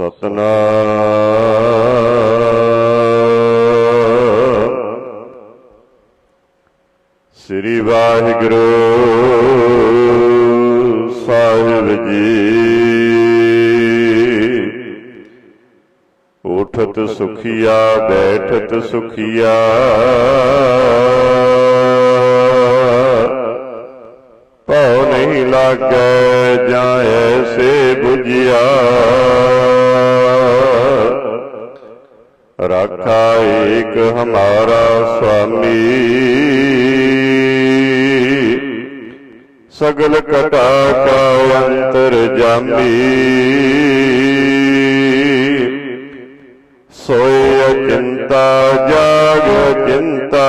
ਸਤਨਾਮ। ਸ੍ਰੀ ਵਾਹਿਗੁਰੂ ਸਾਹਿਬ ਜੀ। ਉਠਤ ਸੁਖੀਆ, ਬੈਠਤ ਸੁਖੀਆ। ਭਉ ਨਹੀਂ ਲਾਗੈ, ਜਾਂ ਸੇ 부ਜਿਆ ਏਕ ਹਮਾਰਾ ਸੁਆਮੀ। ਸਗਲ ਕਟਾ ਕਾ ਅੰਤਰ ਜਾਮੀ। ਸੋਇ ਅਚਿੰਤਾ, ਜਾਗ ਚਿੰਤਾ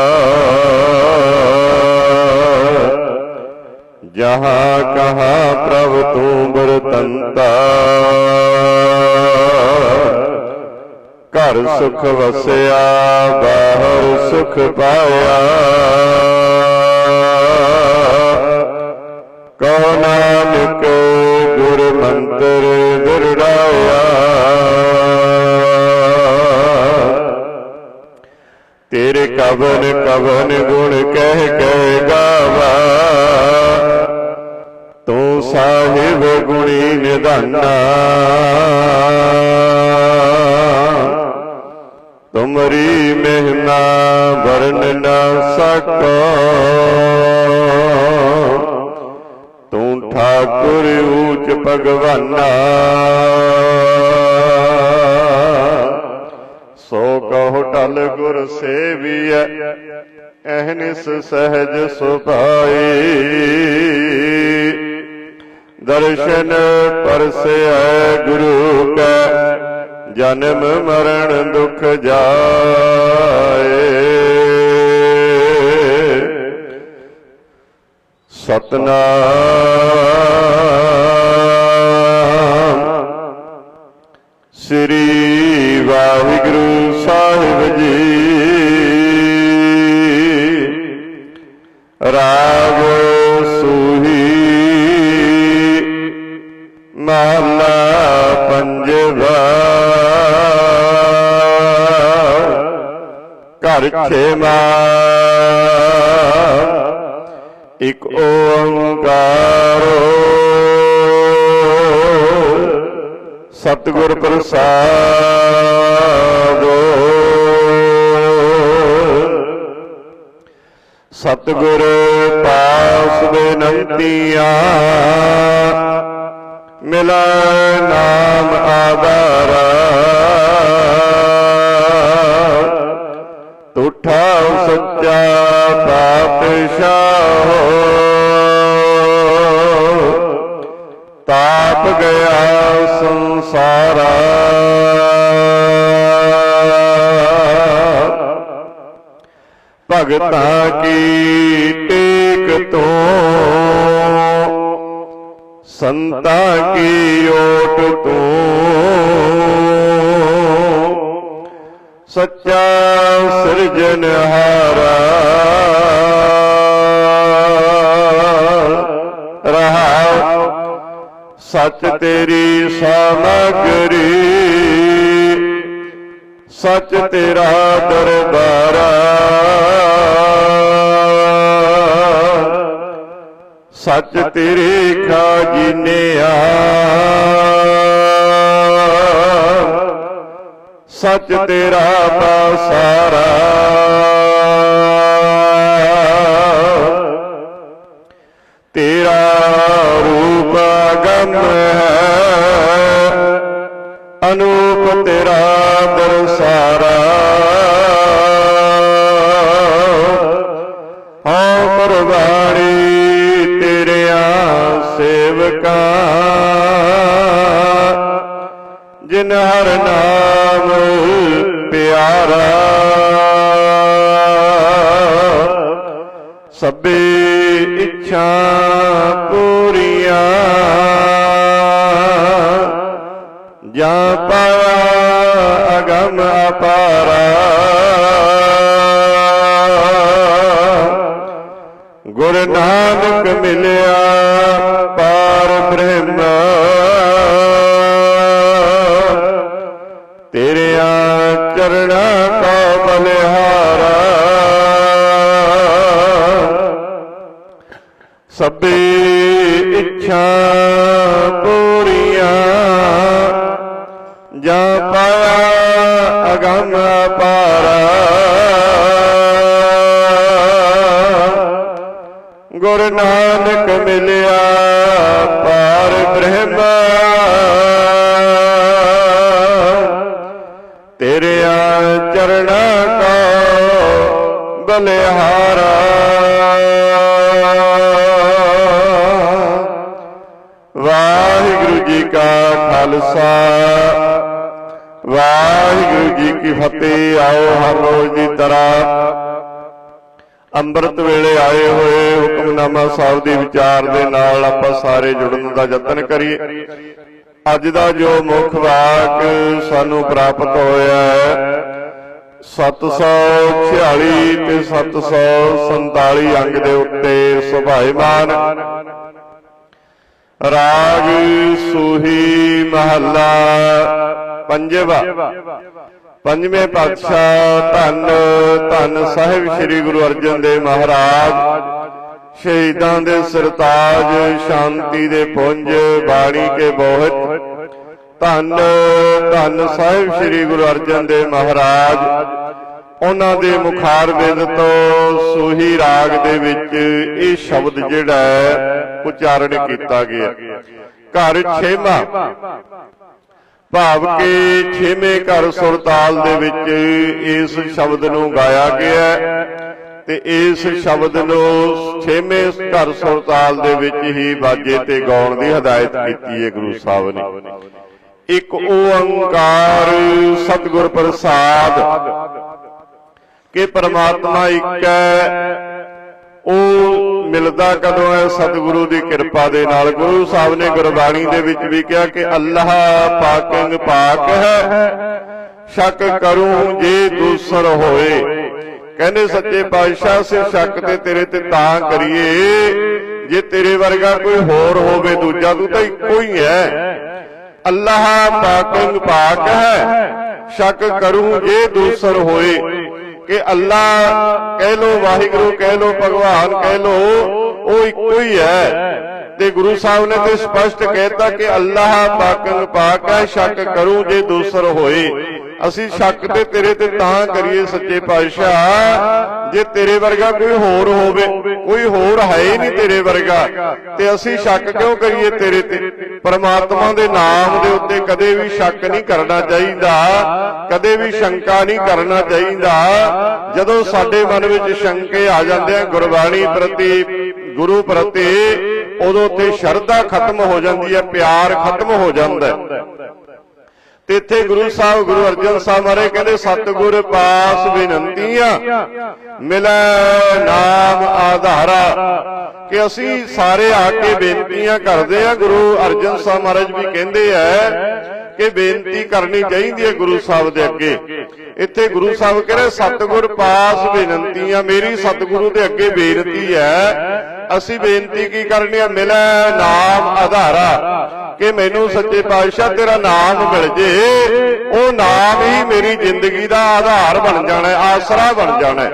ਜਹਾਂ ਕਹਾਂ ਪ੍ਰਭ ਤੂੰ ਬਰਤੰਤਾ। ਘਰ ਸੁਖ ਵਸਿਆ ਬਾਹਰ ਸੁਖ ਪਾਇਆ। ਕਹੋ ਨਾਨਕ ਗੁਰ ਮੰਤਰ ਦੁਰੜਾਇਆ ਤੇਰੇ ਕਵਨ ਕਵਨ ਗੁਣ ਕਹਿ ਕਹਿ ਗਾਵਾ। ਤੂੰ ਸਾਹਿਬ ਗੁਣੀ ਨਿਧਾਨਾ। ਤੁਮਰੀ ਮਹਿਮਾ ਵਰਨ ਨਾ ਸਕੋ। ਤੂੰ ਠਾਕੁਰ ਊਚ ਭਗਵਾਨਾ। ਸੋ ਕਹੋ ਟਲ ਗੁਰ ਸੇਵੀਐ ਅਹਨਿਸ ਸਹਿਜ ਸੁਭਾਈ। ਦਰਸ਼ਨ ਪਰਸੇ ਹੈ ਗੁਰੂ ਕੈ ਜਨਮ ਮਰਨ ਦੁਖ ਜਾਏ। ਸਤਨਾਮ। ਸ੍ਰੀ ਵਾਹਿਗੁਰੂ ਸਾਹਿਬ ਜੀ। ਰਾਗ ਸੂਹੀ। ਮਹਲਾ ਘਰ ਛੇਮਾ ਇਕ ਓੰਕਾਰੋ। ਸਤਿਗੁਰ ਪ੍ਰਸਾਦੋ। ਸਤਿਗੁਰ ਪਾਸ ਬੇਨੰਤੀਆਂ। ਮਿਲੈ ਨਾਮ ਆਧਾਰਾ। ਤੁਠਾ ਸੱਚਾ ਪਾਤਸ਼ਾਹ। ਤਾਪ ਗਿਆ ਸੰਸਾਰਾ। ਭਗਤਾਂ ਕੀ ਟੇਕ ਤੋਂ? ਸੰਤਾਂ ਕੀ ਓਟ ਤੂੰ? ਸੱਚਾ ਸਿਰਜਨਹਾਰਾ ਰਹਾ। ਸੱਚ ਤੇਰੀ ਸਮਗਰੀ ਸੱਚ ਤੇਰਾ ਦਰਬਾਰਾ। ਸੱਚ ਤੇਰੇ ਖਾਜਿਨਿਆ ਸੱਚ ਤੇਰਾ ਪਾਸਾਰਾ ਤੇਰਾ ਰੂਪ ਅਗੰਮ ਹੈ ਅਨੂਪ ਤੇਰਾ ਦਰਸਾਰਾ ਸਭੇ ਇੱਛਾ ਪੂਰੀਆਂ। ਜਾ ਪਾਇਆ ਅਗੰਮ ਪਾਰਾ। ਗੁਰ ਨਾਨਕ ਮਿਲਿਆ ਪਾਰ ਬ੍ਰਹਮ। ਤੇਰੇ ਚਰਣਾ ਕੋ ਬਲਿਹਾਰਾ। ਖਾਲਸਾ। ਵਾਹਿਗੁਰੂ ਜੀ ਕੀ ਫਤਿਹ, ਆਓ ਹਰ ਰੋਜ਼ ਦੀ ਤਰ੍ਹਾਂ ਅੰਮ੍ਰਿਤ ਵੇਲੇ ਆਏ ਹੋਏ ਹੁਕਮਨਾਮਾ ਸਾਹਿਬ ਦੇ ਵਿਚਾਰ ਦੇ ਨਾਲ ਆਪਾਂ ਸਾਰੇ ਜੁੜਨ ਦਾ ਯਤਨ ਕਰੀਏ। ਅੱਜ ਦਾ ਜੋ ਮੁੱਖ ਵਾਕ ਸਾਨੂੰ ਪ੍ਰਾਪਤ ਹੋਇਆ ਹੈ 746 ਤੇ 747 ਅੰਗ ਦੇ ਉੱਤੇ ਸੁਭਾਇਮਾਨ ਰਾਗ ਸੂਹੀ ਮਹੱਲਾ, ਪੰਜਵਾ। ਪੰਜਵੇਂ ਪਾਤਸ਼ਾਹ ਧੰਨ ਧੰਨ ਸਾਹਿਬ ਸ੍ਰੀ ਗੁਰੂ ਅਰਜਨ ਦੇਵ ਮਹਾਰਾਜ। ਸ਼ਹੀਦਾਂ ਦੇ ਸਰਤਾਜ, ਸ਼ਾਂਤੀ ਦੇ ਪੁੰਜ, ਬਾਣੀ ਕੇ ਬੋਹਤ। ਧੰਨ ਧੰਨ ਸਾਹਿਬ ਸ੍ਰੀ ਗੁਰੂ ਅਰਜਨ ਦੇਵ ਮਹਾਰਾਜ। ਉਹਨਾਂ ਦੇ ਮੁਖਾਰ ਬਿੰਦ ਤੋਂ ਸੂਹੀ ਰਾਗ ਦੇ ਵਿੱਚ ਇਹ ਸ਼ਬਦ ਜਿਹੜਾ ਹੈ ਉਚਾਰਨ ਕੀਤਾ ਗਿਆ। ਘਰ ਛੇਮਾ ਭਾਵ ਕਿ ਛੇਵੇਂ ਘਰ ਸੁਰਤਾਲ ਦੇ ਵਿੱਚ ਇਸ ਸ਼ਬਦ ਨੂੰ ਗਾਇਆ ਗਿਆ ਤੇ ਇਸ ਸ਼ਬਦ ਨੂੰ ਛੇਵੇਂ ਘਰ ਸੁਰਤਾਲ ਦੇ ਵਿੱਚ ਹੀ ਬਾਜੇ ਤੇ ਗਾਉਣ ਦੀ ਹਦਾਇਤ ਕੀਤੀ ਹੈ ਗੁਰੂ ਸਾਹਿਬ ਨੇ। ਇੱਕ ਓੰਕਾਰ ਸਤਿਗੁਰ ਪ੍ਰਸਾਦ ਕਿ ਪਰਮਾਤਮਾ ਇੱਕ ਹੈ। ਉਹ ਮਿਲਦਾ ਕਦੋਂ ਹੈ? ਸਤਿਗੁਰੂ ਦੀ ਕਿਰਪਾ ਦੇ ਨਾਲ। ਗੁਰੂ ਸਾਹਿਬ ਨੇ ਗੁਰਬਾਣੀ ਦੇ ਵਿੱਚ ਵੀ ਕਿਹਾ ਕਿ ਅੱਲਾਹ ਪਾਕੰਗ ਪਾਕ ਹੈ। ਸ਼ੱਕ ਕਰੂੰ ਜੇ ਦੂਸਰ ਹੋਏ। ਕਹਿੰਦੇ ਸੱਚੇ ਪਾਤਸ਼ਾਹ ਸੇ ਸ਼ੱਕ ਤੇ ਤੇਰੇ ਤੇ ਤਾਂ ਕਰੀਏ। ਜੇ ਤੇਰੇ ਵਰਗਾ ਕੋਈ ਹੋਰ ਹੋਵੇ, ਦੂਜਾ ਤੂੰ ਤਾਂ ਇੱਕੋ ਹੀ ਹੈ। ਅੱਲਾਹ ਪਾਕੰਗ ਪਾਕ ਹੈ। ਸ਼ੱਕ ਕਰੂੰ ਜੇ ਦੂਸਰ ਹੋਏ। ਕਿ ਅੱਲਾ ਕਹਿ ਲੋ, ਵਾਹਿਗੁਰੂ ਕਹਿ ਲੋ, ਭਗਵਾਨ ਕਹਿ ਲੋ, ਉਹ ਇੱਕੋ ਹੀ ਹੈ। ਤੇ ਗੁਰੂ ਸਾਹਿਬ ਨੇ ਤੇ ਸਪਸ਼ਟ ਕਹਿਤਾ ਕਿ ਅੱਲਾਹ ਪਾਕੰਗ ਪਾਕ ਹੈ, ਸ਼ੱਕ ਕਰੂ ਜੇ ਦੂਸਰ ਹੋਏ। ਅਸੀਂ ਸ਼ੱਕ ਤੇ ਤੇਰੇ ਤੇ ਤਾਂ ਕਰੀਏ ਸੱਚੇ ਪਾਤਸ਼ਾਹ। ਜੇ ਤੇਰੇ ਵਰਗਾ ਕੋਈ ਹੋਰ ਹੋਵੇ ਕੋਈ ਹੋਰ ਹੈ ਹੀ ਨਹੀਂ ਤੇਰੇ ਵਰਗਾ। ਤੇ ਅਸੀਂ ਸ਼ੱਕ ਕਿਉਂ ਕਰੀਏ ਤੇਰੇ ਤੇ? ਪਰਮਾਤਮਾ ਦੇ ਨਾਮ ਦੇ ਉੱਤੇ ਕਦੇ ਵੀ ਸ਼ੱਕ ਨਹੀਂ ਕਰਨਾ ਚਾਹੀਦਾ। ਕਦੇ ਵੀ ਸ਼ੰਕਾ ਨਹੀਂ ਕਰਨਾ ਚਾਹੀਦਾ। ਜਦੋਂ ਸਾਡੇ ਮਨ ਵਿੱਚ ਸ਼ੰਕੇ ਆ ਜਾਂਦੇ ਆ ਗੁਰਬਾਣੀ ਪ੍ਰਤੀ ਗੁਰੂ ਪ੍ਰਤੀ ਉਦੋਂ ਤੇ ਸ਼ਰਧਾ ਖਤਮ ਹੋ ਜਾਂਦੀ ਹੈ ਪਿਆਰ ਖਤਮ ਹੋ ਜਾਂਦਾ ਹੈ। ਤੇ ਇੱਥੇ ਗੁਰੂ ਸਾਹਿਬ, ਗੁਰੂ ਅਰਜਨ ਸਾਹਿਬ ਮਾਰੇ ਕਹਿੰਦੇ, ਸਤਿਗੁਰ ਪਾਸ ਬੇਨੰਤੀਆਂ, ਮਿਲੈ ਨਾਮ ਆਧਾਰਾ। ਕਿ ਅਸੀਂ ਸਾਰੇ ਆ ਕੇ ਬੇਨਤੀਆਂ ਕਰਦੇ ਆ ਗੁਰੂ ਅਰਜਨ ਸਾਹਿਬ ਮਹਾਰਾਜ ਵੀ ਕਹਿੰਦੇ ਆ ਕਿ ਬੇਨਤੀ ਕਰਨੀ ਚਾਹੀਦੀ ਹੈ ਗੁਰੂ ਸਾਹਿਬ ਦੇ ਅੱਗੇ। ਇੱਥੇ ਗੁਰੂ ਸਾਹਿਬ ਕਹਿੰਦੇ ਸਤਿਗੁਰ ਪਾਸ ਬੇਨੰਤੀਆਂ, ਮੇਰੀ ਸਤਿਗੁਰੂ ਦੇ ਅੱਗੇ ਬੇਨਤੀ ਹੈ ਅਸੀਂ ਬੇਨਤੀ ਕੀ ਕਰਨੀ ਹੈ ਮਿਲੈ ਨਾਮ ਆਧਾਰਾ, ਕਿ ਮੈਨੂੰ ਸੱਚੇ ਪਾਤਸ਼ਾਹ ਤੇਰਾ ਨਾਮ ਮਿਲ ਜੇ। ਉਹ ਨਾਮ ਹੀ ਮੇਰੀ ਜ਼ਿੰਦਗੀ ਦਾ ਆਧਾਰ ਬਣ ਜਾਣਾ ਆਸਰਾ ਬਣ ਜਾਣਾ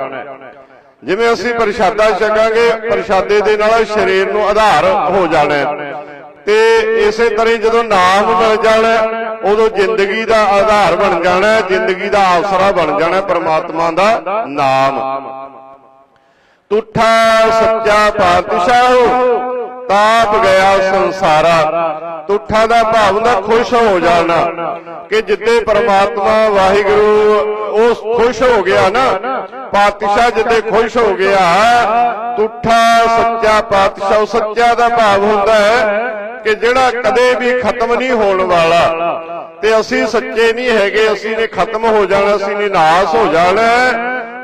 ਜਿਵੇਂ ਅਸੀਂ ਪ੍ਰਸ਼ਾਦਾ ਛਕਾਂਗੇ, ਪ੍ਰਸ਼ਾਦੇ ਦੇ ਨਾਲ ਸਰੀਰ ਨੂੰ ਆਧਾਰ ਹੋ ਜਾਣਾ ਤੇ ਇਸੇ ਤਰ੍ਹਾਂ ਜਦੋਂ ਨਾਮ ਮਿਲ ਜਾਣਾ ਉਦੋਂ ਜ਼ਿੰਦਗੀ ਦਾ ਆਧਾਰ ਬਣ ਜਾਣਾ ਜ਼ਿੰਦਗੀ ਦਾ ਆਸਰਾ ਬਣ ਜਾਣਾ ਹੈ, ਪ੍ਰਮਾਤਮਾ ਦਾ ਨਾਮ। ਤੁਠਾ ਸੱਚਾ ਪਾਤਸ਼ਾਹ ਤਾਪ ਗਿਆ ਸੰਸਾਰਾ। ਤੁਠਾ ਦਾ ਭਾਵ ਹੁੰਦਾ ਖੁਸ਼ ਹੋ ਜਾਣਾ, ਕਿ ਜਿੱਤੇ ਪ੍ਰਮਾਤਮਾ ਵਾਹਿਗੁਰੂ ਉਹ ਖੁਸ਼ ਹੋ ਗਿਆ ਨਾ, ਪਾਤਸ਼ਾਹ ਜਿੱਤੇ ਖੁਸ਼ ਹੋ ਗਿਆ, ਤੁਠਾ ਸੱਚਾ ਪਾਤਸ਼ਾਹ ਸੱਚਾ ਦਾ ਭਾਵ ਹੁੰਦਾ ਹੈ ਕਿ ਜਿਹੜਾ ਕਦੇ ਵੀ ਖਤਮ ਨਹੀਂ ਹੋਣ ਵਾਲਾ, ਤੇ ਅਸੀਂ ਸੱਚੇ ਨਹੀਂ ਹੈਗੇ, ਅਸੀਂ ਨੇ ਖਤਮ ਹੋ ਜਾਣਾ, ਅਸੀਂ ਨੇ ਨਾਸ ਹੋ ਜਾਣਾ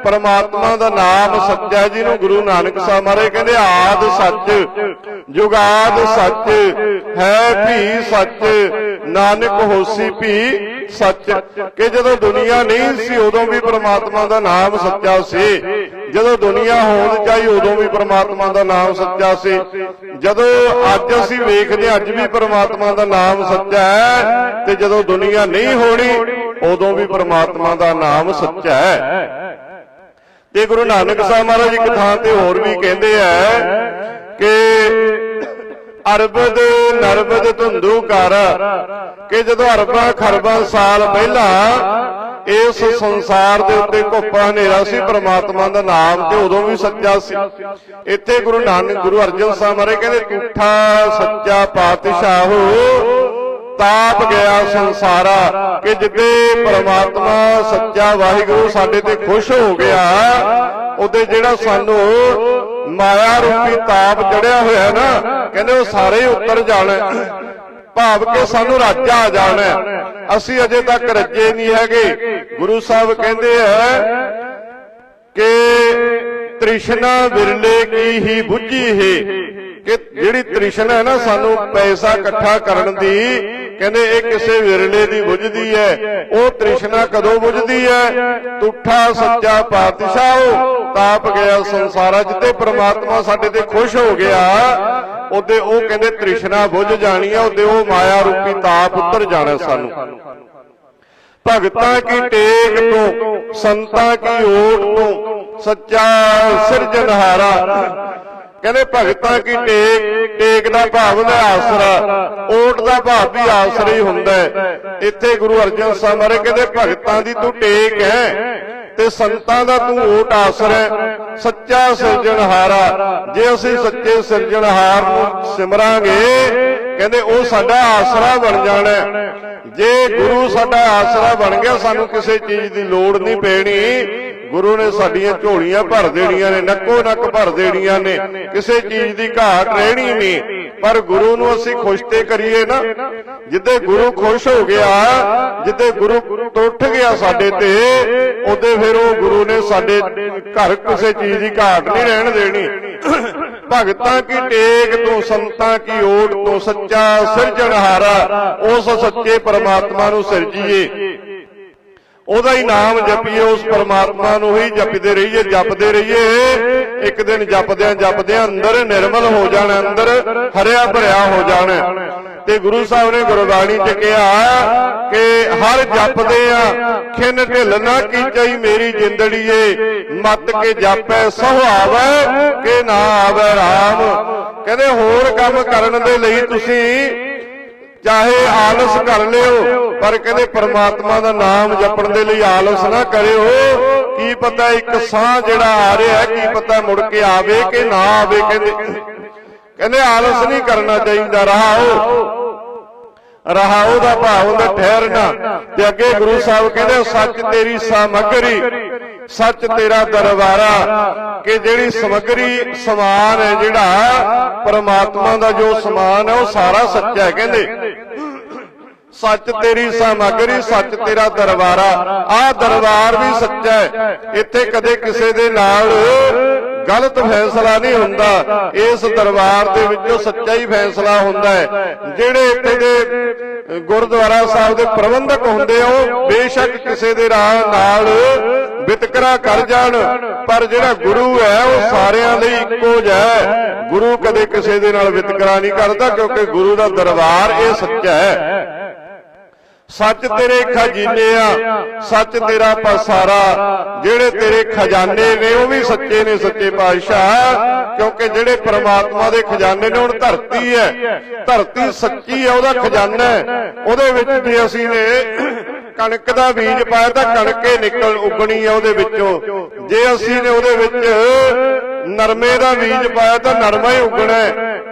ਪਰਮਾਤਮਾ ਦਾ ਨਾਮ ਸੱਚਾ ਜੀ ਨੂੰ ਗੁਰੂ ਨਾਨਕ ਸਾਹਿਬ ਮਹਾਰਾਜ ਕਹਿੰਦੇ ਆਦ ਸੱਚ ਜੁਗਾਦ ਸੱਚ ਹੈ ਭੀ ਸੱਚ ਨਾਨਕ ਹੋਸੀ ਭੀ ਸੱਚ। ਕਿ ਜਦੋਂ ਦੁਨੀਆ ਨਹੀਂ ਸੀ ਉਦੋਂ ਵੀ ਪਰਮਾਤਮਾ ਦਾ ਨਾਮ ਸੱਚਾ ਸੀ। ਜਦੋਂ ਦੁਨੀਆ ਹੋਣ ਚਾਹੀ ਉਦੋਂ ਵੀ ਪਰਮਾਤਮਾ ਦਾ ਨਾਮ ਸੱਚਾ ਸੀ। ਜਦੋਂ ਅੱਜ ਅਸੀਂ ਵੇਖਦੇ ਹਾਂ, ਅੱਜ ਵੀ ਪਰਮਾਤਮਾ ਦਾ ਨਾਮ ਸੱਚਾ ਹੈ ਤੇ ਜਦੋਂ ਦੁਨੀਆ ਨਹੀਂ ਹੋਣੀ ਉਦੋਂ ਵੀ ਪਰਮਾਤਮਾ ਦਾ ਨਾਮ ਸੱਚਾ ਹੈ। ਤੇ ਗੁਰੂ ਨਾਨਕ ਸਾਹਿਬ ਮਹਾਰਾਜ ਇੱਕ ਥਾਂ ਤੇ ਹੋਰ ਵੀ ਕਹਿੰਦੇ ਆ ਕਿ ਅਰਬਦ, ਨਰਬਦ ਧੁੰਦੂ ਕਰ। ਕਿ ਜਦੋਂ ਅਰਬਾਂ, ਖਰਬਾਂ ਸਾਲ ਪਹਿਲਾਂ ਇਸ ਸੰਸਾਰ ਦੇ ਉੱਤੇ ਘੁੱਪਾ ਹਨੇਰਾ ਸੀ, ਪ੍ਰਮਾਤਮਾ ਦਾ ਨਾਮ ਤੇ ਉਦੋਂ ਵੀ ਸੱਚਾ ਸੀ। ਇੱਥੇ ਗੁਰੂ ਨਾਨਕ, ਗੁਰੂ ਅਰਜਨ ਸਾਹਿਬ ਮਹਾਰਾਜ ਕਹਿੰਦੇ, ਝੂਠਾ ਸੱਚਾ ਪਾਤਸ਼ਾਹੋ ਤਾਪ ਗਿਆ ਸੰਸਾਰਾ ਕਿ ਜਿੱਦੇ ਪ੍ਰਮਾਤਮਾ ਸੱਚਾ ਵਾਹਿਗੁਰੂ ਸਾਡੇ ਤੇ ਖੁਸ਼ ਹੋ ਗਿਆ, ਉਹਦੇ ਜਿਹੜਾ ਸਾਨੂੰ ਮਾਇਆ ਰੂਪੀ ਤਾਪ ਚੜਿਆ ਹੋਇਆ ਨਾ, ਕਹਿੰਦੇ ਉਹ ਸਾਰੇ ਹੀ ਉਤਰ ਜਾਣਾ। ਭਾਵ ਕਿ ਸਾਨੂੰ ਰਾਜਾ ਆ ਜਾਣਾ। ਅਸੀਂ ਅਜੇ ਤੱਕ ਰੱਜੇ ਨਹੀਂ ਹੈਗੇ। ਗੁਰੂ ਸਾਹਿਬ ਕਹਿੰਦੇ ਆ ਕਿ ਤ੍ਰਿਸ਼ਨਾ ਵਿਰਲੇ ਕੀ ਹੀ ਬੁੱਝੀ ਹੈ? ਕਿ ਜਿਹੜੀ ਤ੍ਰਿਸ਼ਨਾ ਹੈ ਨਾ, ਸਾਨੂੰ ਪੈਸਾ ਇਕੱਠਾ ਕਰਨ ਦੀ, ਕਹਿੰਦੇ ਇਹ ਕਿਸੇ ਵਿਰਲੇ ਦੀ ਬੁੱਝਦੀ ਹੈ। ਉਹ ਤ੍ਰਿਸ਼ਨਾ ਕਦੋਂ ਬੁੱਝਦੀ ਹੈ? ਤੁਠਾ ਸੱਚਾ ਪਾਤਸ਼ਾਹ ਤਾਪ ਗਿਆ ਸੰਸਾਰਾ ਜਿੱਤੇ ਪ੍ਰਮਾਤਮਾ ਸਾਡੇ ਤੇ ਖੁਸ਼ ਹੋ ਗਿਆ। ਉਹਦੇ ਉਹ ਕਹਿੰਦੇ ਤ੍ਰਿਸ਼ਨਾ ਬੁੱਝ ਜਾਣੀ ਹੈ, ਉਹਦੇ ਉਹ ਮਾਇਆ ਰੂਪੀ ਤਾਪ ਉੱਤਰ ਜਾਣਾ ਸਾਨੂੰ। ਭਗਤਾਂ ਕੀ ਟੇਕ ਤੋਂ, ਸੰਤਾਂ ਕੀ ਓਟ ਤੋਂ, ਸੱਚਾ ਸਿਰਜਣਹਾਰਾ। ਕਹਿੰਦੇ ਭਗਤਾਂ ਕੀ ਟੇਕ ਟੇਕ ਦਾ ਭਾਵ ਦਾ ਆਸਰਾ, ਓਟ ਦਾ ਭਾਵ ਵੀ ਆਸਰਾ ਹੀ ਹੁੰਦਾ ਇੱਥੇ ਗੁਰੂ ਅਰਜਨ ਸਾਹਿਬ ਮਹਾਰਾਜ ਕਹਿੰਦੇ ਭਗਤਾਂ ਦੀ ਤੂੰ ਟੇਕ ਹੈ ਤੇ ਸੰਤਾਂ ਦਾ ਤੂੰ ਓਟ ਆਸਰਾ ਸੱਚਾ ਸਿਰਜਣਹਾਰਾ, ਜੇ ਅਸੀਂ ਸੱਚੇ ਸਿਰਜਣਹਾਰ ਨੂੰ ਸਿਮਰਾਂਗੇ ਕਹਿੰਦੇ ਉਹ ਸਾਡਾ ਆਸਰਾ ਬਣ ਜਾਣਾ ਜੇ ਗੁਰੂ ਸਾਡਾ ਆਸਰਾ ਬਣ ਗਿਆ, ਸਾਨੂੰ ਕਿਸੇ ਚੀਜ਼ ਦੀ ਲੋੜ ਨਹੀਂ ਪੈਣੀ। ਗੁਰੂ ਨੇ ਸਾਡੀਆਂ ਝੋਲੀਆਂ ਭਰ ਦੇਣੀਆਂ ਨੇ ਨੱਕੋ ਨੱਕ ਭਰ ਦੇਣੀਆਂ ਨੇ। ਕਿਸੇ ਚੀਜ਼ ਦੀ ਘਾਟ ਰਹਿਣੀ ਨਹੀਂ। ਪਰ ਗੁਰੂ ਨੂੰ ਅਸੀਂ ਖੁਸ਼ ਤੇ ਕਰੀਏ ਨਾ, ਜਿੱਦੇ ਗੁਰੂ ਖੁਸ਼ ਹੋ ਗਿਆ, ਜਿੱਦੇ ਗੁਰੂ ਟੁੱਟ ਗਿਆ ਸਾਡੇ ਤੇ, ਉਹਦੇ ਫਿਰ ਉਹ ਗੁਰੂ ਨੇ ਸਾਡੇ ਘਰ ਕਿਸੇ ਚੀਜ਼ ਦੀ ਘਾਟ ਨਹੀਂ ਰਹਿਣ ਦੇਣੀ। ਭਗਤਾਂ ਕੀ ਟੇਕ ਤੋਂ, ਸੰਤਾਂ ਕੀ ਓਟ ਤੋਂ, ਸੱਚਾ ਸਿਰਜਣਹਾਰਾ, ਉਸ ਸੱਚੇ ਪਰਮਾਤਮਾ ਨੂੰ ਸਿਰਜੀਏ। ਉਹਦਾ ਹੀ ਨਾਮ ਜਪੀਏ ਉਸ ਪਰਮਾਤਮਾ ਨੂੰ ਹੀ ਜਪਦੇ ਰਹੀਏ ਜਪਦੇ ਰਹੀਏ। ਇੱਕ ਦਿਨ ਜਪਦਿਆਂ ਜਪਦਿਆਂ ਅੰਦਰ ਨਿਰਮਲ ਹੋ ਜਾਣਾ ਅੰਦਰ ਹਰਿਆ ਭਰਿਆ ਹੋ ਜਾਣਾ। ਤੇ ਗੁਰੂ ਸਾਹਿਬ ਨੇ ਗੁਰਬਾਣੀ ਚ ਕਿਹਾ ਕਿ ਹਰ ਜਪਦੇ ਆ ਖਿੰਨ ਢਿੱਲ ਨਾ ਕੀਚਈ ਮੇਰੀ ਜਿੰਦੜੀਏ। ਮਤ ਕੇ ਜਾਪੈ ਸਹੁ ਆਵੈ ਕਿ ਨਾ ਆਵੈ RAM ਕਹਿੰਦੇ ਹੋਰ ਕੰਮ ਕਰਨ ਦੇ ਲਈ ਤੁਸੀਂ ਚਾਹੇ ਆਲਸ ਕਰ ਲਿਓ, ਪਰ ਕਹਿੰਦੇ ਪ੍ਰਮਾਤਮਾ ਦਾ ਨਾਮ ਜਪਣ ਦੇ ਲਈ ਆਲਸ ਨਾ ਕਰਿਓ। ਕੀ ਪਤਾ ਇੱਕ ਸਾਹ ਜਿਹੜਾ ਆ ਰਿਹਾ ਹੈ ਕੀ ਪਤਾ ਮੁੜ ਕੇ ਆਵੇ ਕਿ ਨਾ ਆਵੇ, ਕਹਿੰਦੇ ਕਹਿੰਦੇ ਆਲਸ ਨਹੀਂ ਕਰਨਾ ਚਾਹੀਦਾ ਰਹਾਓ ਰਹਾਓ ਦਾ ਭਾਵ ਹੁੰਦਾ ਠਹਿਰਨਾ। ਤੇ ਅੱਗੇ ਗੁਰੂ ਸਾਹਿਬ ਕਹਿੰਦੇ, ਸੱਚ ਤੇਰੀ ਸਮਗਰੀ। ਸੱਚ ਤੇਰਾ ਦਰਬਾਰਾ, ਕਿ ਜਿਹੜੀ ਸਮਗਰੀ ਸਮਾਨ ਹੈ ਜਿਹੜਾ, ਪਰਮਾਤਮਾ ਦਾ ਜੋ ਸਮਾਨ ਹੈ, ਉਹ ਸਾਰਾ ਸੱਚਾ ਹੈ, ਕਹਿੰਦੇ। ਸੱਚ ਤੇਰੀ ਸਮਗਰੀ, ਸੱਚ ਤੇਰਾ ਦਰਬਾਰਾ, ਆਹ ਦਰਬਾਰ ਵੀ ਸੱਚਾ ਹੈ। ਇੱਥੇ ਕਦੇ ਕਿਸੇ ਦੇ ਨਾਲ ਗਲਤ ਫੈਸਲਾ ਨਹੀਂ ਹੁੰਦਾ। ਇਸ ਦਰਬਾਰ ਦੇ ਵਿੱਚੋਂ ਸੱਚਾ ਹੀ ਫੈਸਲਾ ਹੁੰਦਾ ਹੈ। ਜਿਹੜੇ ਇੱਥੇ ਦੇ ਗੁਰਦੁਆਰਾ ਸਾਹਿਬ ਦੇ ਪ੍ਰਬੰਧਕ ਹੁੰਦੇ ਆ, ਉਹ ਬੇਸ਼ੱਕ ਕਿਸੇ ਦੇ ਰਾਹ ਨਾਲ ਵਿਤਕਰਾ ਕਰ ਜਾਣ। ਪਰ ਜਿਹੜਾ ਗੁਰੂ ਹੈ, ਉਹ ਸਾਰਿਆਂ ਲਈ ਇੱਕੋ ਜਿਹਾ ਹੈ। ਗੁਰੂ ਕਦੇ ਕਿਸੇ ਦੇ ਨਾਲ ਵਿਤਕਰਾ ਨਹੀਂ ਕਰਦਾ, ਕਿਉਂਕਿ ਗੁਰੂ ਦਾ ਦਰਬਾਰ ਇਹ ਸੱਚਾ ਹੈ। ਸੱਚ ਤੇਰੇ ਖਜ਼ਾਨੇ ਆ ਸੱਚ ਤੇਰਾ ਪਸਾਰਾ। ਜਿਹੜੇ ਤੇਰੇ ਖਜ਼ਾਨੇ ਨੇ ਉਹ ਵੀ ਸੱਚੇ ਨੇ ਸੱਚੇ ਪਾਤਸ਼ਾਹ। ਕਿਉਂਕਿ ਜਿਹੜੇ ਪ੍ਰਮਾਤਮਾ ਦੇ ਖਜ਼ਾਨੇ ਨੇ ਹੁਣ ਧਰਤੀ ਹੈ। ਧਰਤੀ ਸੱਚੀ ਹੈ ਉਹਦਾ ਖਜ਼ਾਨਾ ਹੈ। ਉਹਦੇ ਵਿੱਚ ਜੇ ਅਸੀਂ ਨੇ ਕਣਕ ਦਾ ਬੀਜ ਪਾਇਆ ਤਾਂ ਕਣਕੇ ਨਿਕਲ ਉਗਣੀ ਹੈ ਉਹਦੇ ਵਿੱਚੋਂ। ਜੇ ਅਸੀਂ ਨੇ ਉਹਦੇ ਵਿੱਚ ਨਰਮੇ ਦਾ ਬੀਜ ਪਾਇਆ ਤਾਂ ਨਰਮਾ ਹੀ ਉਗਣਾ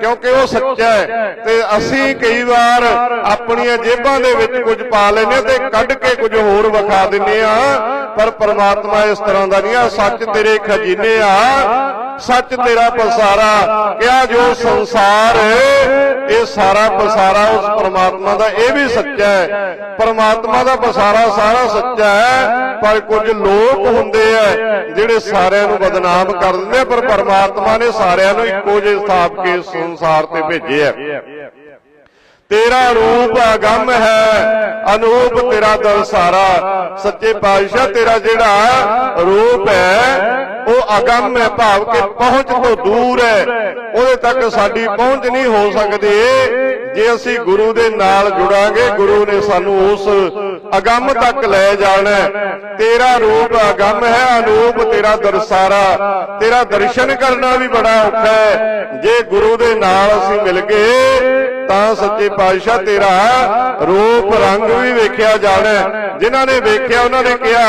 ਕਿਉਂਕਿ ਉਹ ਸੱਚਾ ਹੈ। ਤੇ ਅਸੀਂ ਕਈ ਵਾਰ ਆਪਣੀਆਂ ਜੇਬਾਂ ਦੇ ਵਿੱਚ ਕੁਝ ਪਾ ਲੈਨੇ ਤੇ ਕੱਢ ਕੇ ਕੁਝ ਹੋਰ ਵਿਖਾ ਦਿੰਨੇ ਆ ਪਰ ਪਰਮਾਤਮਾ ਇਸ ਤਰ੍ਹਾਂ ਦਾ ਨਹੀਂ ਆ, ਸੱਚ ਤੇਰੇ ਖਜ਼ਾਨੇ ਆ। ਸੱਚ ਤੇਰਾ ਪਸਾਰਾ। ਕਿਹਾ ਜੋ ਸੰਸਾਰ, ਇਹ ਸਾਰਾ ਪਸਾਰਾ ਉਸ ਪਰਮਾਤਮਾ ਦਾ, ਇਹ ਵੀ ਸੱਚਾ ਹੈ। ਪਰਮਾਤਮਾ ਦਾ ਪਸਾਰਾ ਸਾਰਾ ਸੱਚਾ ਹੈ, ਪਰ ਕੁਝ ਲੋਕ ਹੁੰਦੇ ਆ ਜਿਹੜੇ ਸਾਰਿਆਂ ਨੂੰ ਬਦਨਾਮ ਕਰ ਦਿੰਦੇ ਪਰ ਪਰਮਾਤਮਾ ਨੇ ਸਾਰਿਆਂ ਨੂੰ ਇੱਕੋ ਜਿਹੇ ਸਥਾਪ ਕੇ ਸੰਸਾਰ ਤੇ ਭੇਜਿਆ ਤੇਰਾ ਰੂਪ ਅਗੰਮ ਹੈ, ਅਨੂਪ ਤੇਰਾ ਦਰਸਾਰਾ ਸੱਚੇ ਪਾਤਸ਼ਾਹ ਤੇਰਾ ਜਿਹੜਾ ਰੂਪ ਹੈ, ਉਹ ਅਗੰਮ ਹੈ, ਭਾਵ ਕਿ ਪਹੁੰਚ ਤੋਂ ਦੂਰ ਹੈ। ਉਹਦੇ ਤੱਕ ਸਾਡੀ ਪਹੁੰਚ ਨਹੀਂ ਹੋ ਸਕਦੀ। ਜੇ ਅਸੀਂ ਗੁਰੂ ਦੇ ਨਾਲ ਜੁੜਾਂਗੇ, ਗੁਰੂ ਨੇ ਸਾਨੂੰ ਉਸ ਅਗੰਮ ਤੱਕ ਲੈ ਜਾਣਾ। ਤੇਰਾ ਰੂਪ ਅਗੰਮ ਹੈ, ਅਨੂਪ ਤੇਰਾ ਦਰਸਾਰਾ। ਤੇਰਾ ਦਰਸ਼ਨ ਕਰਨਾ ਵੀ ਬੜਾ ਔਖਾ ਹੈ। ਜੇ ਗੁਰੂ ਦੇ ਨਾਲ ਅਸੀਂ ਮਿਲ ਗਏ, ਤਾਂ ਸੱਚੇ ਪਾਤਸ਼ਾਹ ਤੇਰਾ ਰੂਪ ਰੰਗ ਵੀ ਵੇਖਿਆ ਜਾਣਾ। ਹੈ। ਜਿਨ੍ਹਾਂ ਨੇ ਵੇਖਿਆ, ਉਹਨਾਂ ਨੇ ਕਿਹਾ,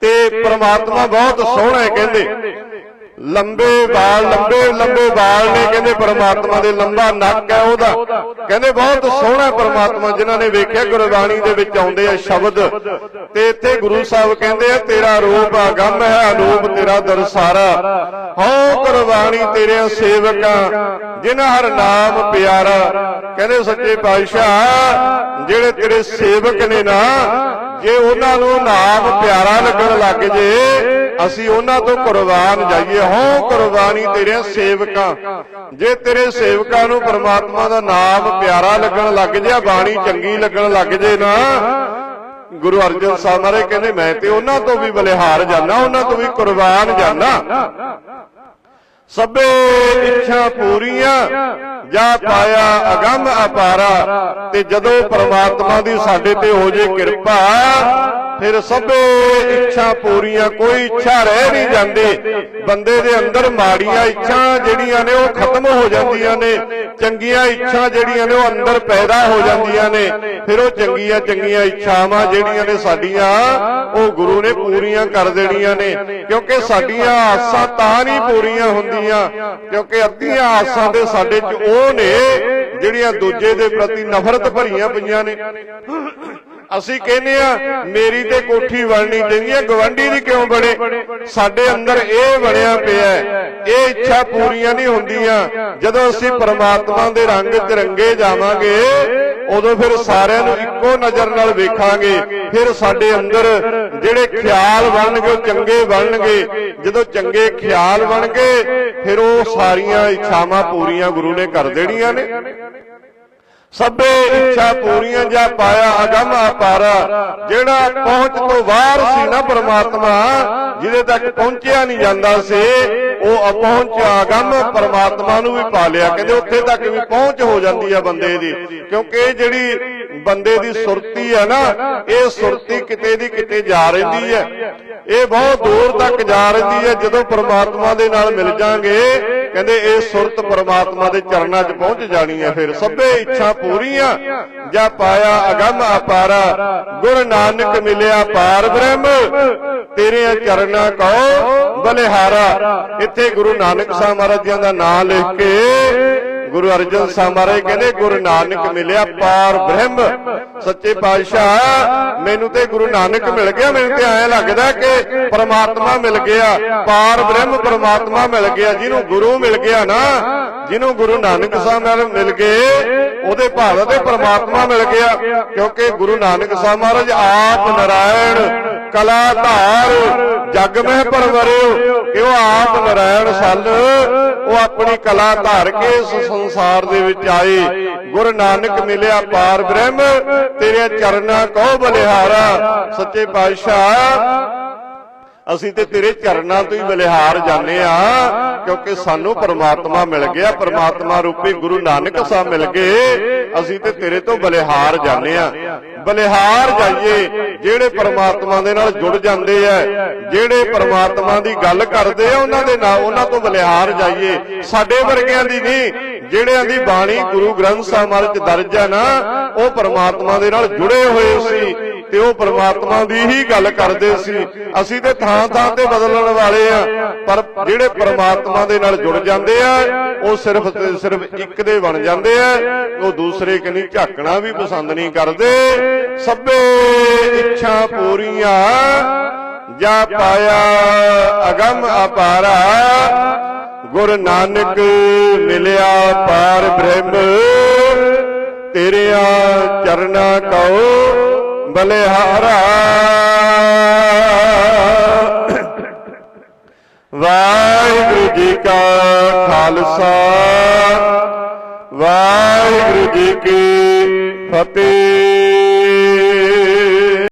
ਤੇ ਪ੍ਰਮਾਤਮਾ ਬਹੁਤ ਸੋਹਣਾ ਹੈ, ਕਹਿੰਦੇ। ਲੰਬੇ ਵਾਲ, ਲੰਬੇ ਲੰਬੇ ਵਾਲ ਨੇ ਕਹਿੰਦੇ ਪਰਮਾਤਮਾ ਦੇ ਲੰਬਾ ਨੱਕ ਹੈ ਉਹਦਾ। ਕਹਿੰਦੇ ਬਹੁਤ ਸੋਹਣਾ ਪਰਮਾਤਮਾ ਪ੍ਰਮਾਤਮਾ ਜਿਨ੍ਹਾਂ ਨੇ ਵੇਖਿਆ, ਗੁਰਬਾਣੀ ਦੇ ਵਿੱਚ ਆਉਂਦੇ ਆ ਸ਼ਬਦ। ਤੇ ਇੱਥੇ ਗੁਰੂ ਸਾਹਿਬ ਕਹਿੰਦੇ ਆ, ਤੇਰਾ ਰੂਪ ਅਗੰਮ ਹੈ, ਅਨੂਪ ਤੇਰਾ ਦਰਸਾਰਾ। ਹੋ ਗੁਰਬਾਣੀ ਤੇਰੇ ਸੇਵਕਾਂ, ਜਿਨ੍ਹਾਂ ਹਰ ਨਾਮ ਪਿਆਰਾ। ਕਹਿੰਦੇ ਸੱਚੇ ਪਾਤਸ਼ਾਹ, ਜਿਹੜੇ ਤੇਰੇ ਸੇਵਕ ਨੇ ਨਾ, ਜੇ ਉਹਨਾਂ ਨੂੰ ਨਾਮ ਪਿਆਰਾ ਲੱਗਣ ਲੱਗ ਜੇ ਅਸੀਂ ਉਹਨਾਂ ਤੋਂ ਕੁਰਬਾਨ ਜਾਈਏ। ਹੋ ਕੁਰਬਾਨੀ ਤੇਰੇ ਸੇਵਕਾਂ। ਜੇ ਤੇਰੇ ਸੇਵਕਾਂ ਨੂੰ ਪ੍ਰਮਾਤਮਾ ਦਾ ਨਾਮ ਪਿਆਰਾ ਲੱਗਣ ਲੱਗ ਜੇ ਬਾਣੀ ਚੰਗੀ ਲੱਗਣ ਲੱਗ ਜੇ ਨਾ, ਗੁਰੂ ਅਰਜਨ ਸਾਹਿਬ ਮਹਾਰਾਜ ਕਹਿੰਦੇ, ਮੈਂ ਤੇ ਉਹਨਾਂ ਤੋਂ ਵੀ ਬਲਿਹਾਰ ਜਾਣਾ ਉਹਨਾਂ ਤੋਂ ਵੀ ਕੁਰਬਾਨ ਜਾਣਾ ਸਭੇ ਇੱਛਾ ਪੂਰੀਆਂ, ਜਾ ਪਾਇਆ ਅਗੰਮ ਅਪਾਰਾ, ਤੇ ਜਦੋਂ ਪ੍ਰਮਾਤਮਾ ਦੀ ਸਾਡੇ ਤੇ ਹੋ ਜੇ ਕਿਰਪਾ ਫਿਰ ਸਭੇ ਇੱਛਾ ਪੂਰੀਆਂ, ਕੋਈ ਇੱਛਾ ਰਹਿ ਨਹੀਂ ਜਾਂਦੀ। ਬੰਦੇ ਦੇ ਅੰਦਰ ਮਾੜੀਆਂ ਇੱਛਾ ਜਿਹੜੀਆਂ ਨੇ, ਉਹ ਖਤਮ ਹੋ ਜਾਂਦੀਆਂ ਨੇ। ਚੰਗੀਆਂ ਇੱਛਾ ਜਿਹੜੀਆਂ ਨੇ, ਉਹ ਅੰਦਰ ਪੈਦਾ ਹੋ ਜਾਂਦੀਆਂ ਨੇ। ਫਿਰ ਉਹ ਚੰਗੀਆਂ ਚੰਗੀਆਂ ਇੱਛਾਵਾਂ ਜਿਹੜੀਆਂ ਨੇ ਸਾਡੀਆਂ, ਉਹ ਗੁਰੂ ਨੇ ਪੂਰੀਆਂ ਕਰ ਦੇਣੀਆਂ ਨੇ। ਕਿਉਂਕਿ ਸਾਡੀਆਂ ਆਸਾਂ ਤਾਂ ਨਹੀਂ ਪੂਰੀਆਂ ਹੁੰਦੀਆਂ, ਕਿਉਂਕਿ ਅੱਧੀਆਂ ਆਸਾਂ ਦੇ ਸਾਡੇ 'ਚ ਉਹ ਨੇ, ਜਿਹੜੀਆਂ ਦੂਜੇ ਦੇ ਪ੍ਰਤੀ ਨਫ਼ਰਤ ਭਰੀਆਂ ਪਈਆਂ ਨੇ। ਅਸੀਂ ਕਹਿੰਦੇ ਆ ਮੇਰੀ ਤੇ ਕੋਠੀ ਬਣਨੀ ਚਾਹੀਦੀ ਹੈ ਗਵੰਡੀ ਦੀ ਕਿਉਂ ਬਣੇ ਸਾਡੇ ਅੰਦਰ ਇਹ ਬਣਿਆ ਪਿਆ ਇਹ ਇੱਛਾ ਪੂਰੀਆਂ ਨਹੀਂ ਹੁੰਦੀਆਂ। ਜਦੋਂ ਅਸੀਂ ਪਰਮਾਤਮਾ ਦੇ ਰੰਗ ਤਿਰੰਗੇ ਜਾਵਾਂਗੇ, ਉਦੋਂ ਫਿਰ ਸਾਰਿਆਂ ਨੂੰ ਇੱਕੋ ਨਜ਼ਰ ਨਾਲ ਵੇਖਾਂਗੇ। ਫਿਰ ਸਾਡੇ ਅੰਦਰ ਜਿਹੜੇ ਖਿਆਲ ਬਣਨਗੇ, ਉਹ ਚੰਗੇ ਬਣਨਗੇ। ਜਦੋਂ ਚੰਗੇ ਖਿਆਲ ਬਣਗੇ ਫਿਰ ਉਹ ਸਾਰੀਆਂ ਇੱਛਾਵਾਂ ਪੂਰੀਆਂ ਗੁਰੂ ਨੇ ਕਰ ਦੇਣੀਆਂ ਨੇ। ਸਭੇ ਇੱਛਾ ਪੂਰੀਆਂ ਜਾ ਪਾਇਆ ਅਗੰਮ ਅਪਾਰਾ ਜਿਹੜਾ ਪਹੁੰਚ ਤੋਂ ਬਾਹਰ ਸੀ ਨਾ ਪ੍ਰਮਾਤਮਾ ਜਿਹਦੇ ਤੱਕ ਪਹੁੰਚਿਆ ਨਹੀਂ ਜਾਂਦਾ ਸੀ ਉਹ ਅਪਹੁੰਚ ਅਗੰਮ ਪ੍ਰਮਾਤਮਾ ਨੂੰ ਵੀ ਪਾ ਲਿਆ। ਕਹਿੰਦੇ ਉੱਥੇ ਤੱਕ ਵੀ ਪਹੁੰਚ ਹੋ ਜਾਂਦੀ ਆ ਬੰਦੇ ਦੀ। ਕਿਉਂਕਿ ਇਹ ਜਿਹੜੀ ਬੰਦੇ ਦੀ ਸੁਰਤੀ ਹੈ ਨਾ ਇਹ ਸੁਰਤੀ ਕਿਤੇ ਦੀ ਕਿਤੇ ਜਾ ਰਹਿੰਦੀ ਹੈ ਇਹ ਬਹੁਤ ਦੂਰ ਤੱਕ ਜਾ ਰਹਿੰਦੀ ਹੈ ਜਦੋਂ ਪ੍ਰਮਾਤਮਾ ਦੇ ਨਾਲ ਮਿਲ ਜਾਾਂਗੇ ਕਹਿੰਦੇ ਇਹ ਸੁਰਤ ਪਰਮਾਤਮਾ ਦੇ ਚਰਨਾਂ 'ਚ ਪਹੁੰਚ ਜਾਣੀ ਹੈ ਫਿਰ। ਸਭੇ ਇੱਛਾ ਪੂਰੀਆਂ, ਜਾਂ ਪਾਇਆ ਅਗੰਮ ਅਪਾਰਾ। ਗੁਰ ਨਾਨਕ ਮਿਲਿਆ ਪਾਰ ਬ੍ਰਹਮ ਤੇਰੇ ਚਰਨਾਂ ਕੋ ਬਲਿਹਾਰਾ। ਇੱਥੇ ਗੁਰੂ ਨਾਨਕ ਸਾਹਿਬ ਮਹਾਰਾਜ ਜੀ ਦਾ ਨਾਮ ਲਿਖ ਕੇ ਗੁਰੂ ਅਰਜਨ ਸਾਹਿਬ ਮਹਾਰਾਜ ਕਹਿੰਦੇ, ਗੁਰੂ ਨਾਨਕ ਮਿਲਿਆ ਪਾਰ ਬ੍ਰਹਮ, ਸੱਚੇ ਪਾਤਸ਼ਾਹ, ਮੈਨੂੰ ਤੇ ਗੁਰੂ ਨਾਨਕ ਮਿਲ ਗਿਆ, ਮੈਨੂੰ ਤੇ ਐਂ ਲੱਗਦਾ ਕਿ ਪਰਮਾਤਮਾ ਮਿਲ ਗਿਆ, ਪਾਰ ਬ੍ਰਹਮ ਪਰਮਾਤਮਾ ਮਿਲ ਗਿਆ, ਜਿਹਨੂੰ ਗੁਰੂ ਮਿਲ ਗਿਆ ਨਾ, ਜਿਹਨੂੰ ਗੁਰੂ ਨਾਨਕ ਸਾਹਿਬ ਮਹਾਰਾਜ ਮਿਲ ਗਏ, ਉਹਦੇ ਭਾਵ ਤੇ ਪਰਮਾਤਮਾ ਮਿਲ ਗਿਆ, ਕਿਉਂਕਿ ਗੁਰੂ ਨਾਨਕ ਸਾਹਿਬ ਮਹਾਰਾਜ ਆਪ ਨਰਾਇਣ ਕਲਾ ਧਾਰ ਜਗ ਮਹਿ ਪਰਵਰਿਓ ਕਿ ਉਹ ਆਪ ਨਰਾਇਣ ਸੱਲ? ਉਹ ਆਪਣੀ ਕਲਾ ਧਾਰ ਕੇ ਇਸ ਸੰਸਾਰ ਦੇ ਵਿੱਚ ਆਏ। ਗੁਰੂ ਨਾਨਕ ਮਿਲਿਆ ਪਾਰ ਬ੍ਰਹਮ ਤੇਰੇ ਚਰਨਾਂ ਕੋ ਬਲਿਹਾਰਾ। ਸੱਚੇ ਪਾਤਸ਼ਾਹ ਅਸੀਂ ਤੇ ਤੇਰੇ ਚਰਨਾਂ ਤੋਂ ਹੀ ਬਲਿਹਾਰ ਜਾਂਦੇ ਆ ਕਿਉਂਕਿ ਸਾਨੂੰ ਪਰਮਾਤਮਾ ਮਿਲ ਗਿਆ। ਪਰਮਾਤਮਾ ਰੂਪੀ ਗੁਰੂ ਨਾਨਕ ਸਾਹਿਬ ਮਿਲ ਗਏ। ਅਸੀਂ ਤੇ ਤੇਰੇ ਤੋਂ ਬਲਿਹਾਰ ਜਾਂਦੇ ਆ ਬਲਿਹਾਰ ਜਾਈਏ ਜਿਹੜੇ ਪਰਮਾਤਮਾ ਦੇ ਨਾਲ ਜੁੜ ਜਾਂਦੇ ਆ ਜਿਹੜੇ ਪਰਮਾਤਮਾ ਦੀ ਗੱਲ ਕਰਦੇ ਆ ਉਹਨਾਂ ਦੇ ਨਾਲ ਉਹਨਾਂ ਤੋਂ ਬਲਿਹਾਰ ਜਾਈਏ। ਸਾਡੇ ਵਰਗਿਆਂ ਦੀ ਨਹੀਂ ਜਿਹੜਿਆਂ ਦੀ ਬਾਣੀ ਗੁਰੂ ਗ੍ਰੰਥ ਸਾਹਿਬ ਮਹਾਰਾਜ ਦਰਜ ਹੈ ਨਾ ਉਹ ਪਰਮਾਤਮਾ ਦੇ ਨਾਲ ਜੁੜੇ ਹੋਏ ਸੀ। ਤੇ ਉਹ ਪ੍ਰਮਾਤਮਾ ਦੀ ਹੀ ਗੱਲ ਕਰਦੇ ਸੀ। ਅਸੀਂ ਤੇ ਥਾਂ ਥਾਂ ਤੇ ਬਦਲਣ ਵਾਲੇ ਆ। ਪਰ ਜਿਹੜੇ ਪ੍ਰਮਾਤਮਾ ਦੇ ਨਾਲ ਜੁੜ ਜਾਂਦੇ ਆ, ਉਹ ਸਿਰਫ ਤੇ ਸਿਰਫ ਇੱਕ ਦੇ ਬਣ ਜਾਂਦੇ ਆ। ਉਹ ਦੂਸਰੇ ਕਨੀ ਝਾਕਣਾ ਵੀ ਪਸੰਦ ਨਹੀਂ ਕਰਦੇ। ਸਭੇ ਇੱਛਾ ਪੂਰੀਆਂ, ਜਾ ਪਾਇਆ ਅਗੰਮ ਅਪਾਰਾ। ਗੁਰ ਨਾਨਕ ਮਿਲਿਆ ਪਾਰ ਬ੍ਰਹਮ, ਤੇਰਿਆਂ ਚਰਨਾਂ ਕਉ ਬਲਿਹਾਰਾ। ਵਾਹਿਗੁਰੂ ਜੀ ਕਾ ਖਾਲਸਾ। ਵਾਹਿਗੁਰੂ ਜੀ ਕੀ ਫਤਿਹ।